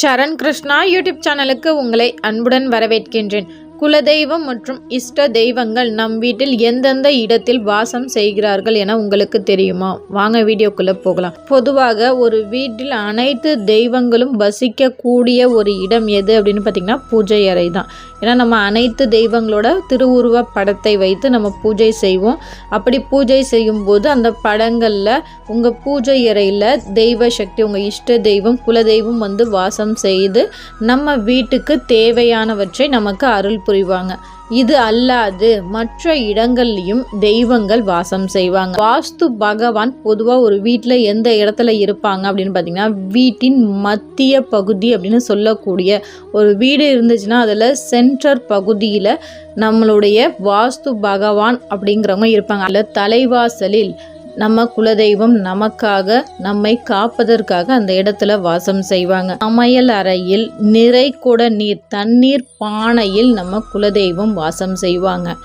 சரண் Krishna YouTube சேனலுக்கு உங்களை அன்புடன் வரவேற்கின்றேன். குலதெய்வம் மற்றும் இஷ்ட தெய்வங்கள் நம் வீட்டில் எந்தெந்த இடத்தில் வாசம் செய்கிறார்கள் என உங்களுக்கு தெரியுமா? வாங்க வீடியோக்குள்ளே போகலாம். பொதுவாக ஒரு வீட்டில் அனைத்து தெய்வங்களும் வசிக்கக்கூடிய ஒரு இடம் எது அப்படின்னு பார்த்திங்கன்னா பூஜை அறை தான். ஏன்னா நம்ம அனைத்து தெய்வங்களோட திருவுருவ படத்தை வைத்து நம்ம பூஜை செய்வோம். அப்படி பூஜை செய்யும்போது அந்த படங்களில் உங்கள் பூஜை அறையில் தெய்வ சக்தி உங்கள் இஷ்ட தெய்வம் குலதெய்வம் வந்து வாசம் செய்து நம்ம வீட்டுக்கு தேவையானவற்றை நமக்கு அருள் புரிவாங்க. இது அல்லாது மற்ற இடங்கள்லையும் தெய்வங்கள் வாசம் செய்வாங்க. வாஸ்து பகவான் பொதுவாக ஒரு வீட்டில் எந்த இடத்துல இருப்பாங்க அப்படின்னு பார்த்தீங்கன்னா வீட்டின் மத்திய பகுதி அப்படின்னு சொல்லக்கூடிய ஒரு வீடு இருந்துச்சுன்னா அதில் சென்டர் பகுதியில் நம்மளுடைய வாஸ்து பகவான் அப்படிங்கிறவங்க இருப்பாங்க. அதில் தலைவாசலில் நம்ம குலதெய்வம் நமக்காக நம்மை காப்பதற்காக அந்த இடத்துல வாசம் செய்வாங்க. சமையல் அறையில் நிறை கூட நீர் தண்ணீர் பானையில் நம்ம குலதெய்வம் வாசம் செய்வாங்க.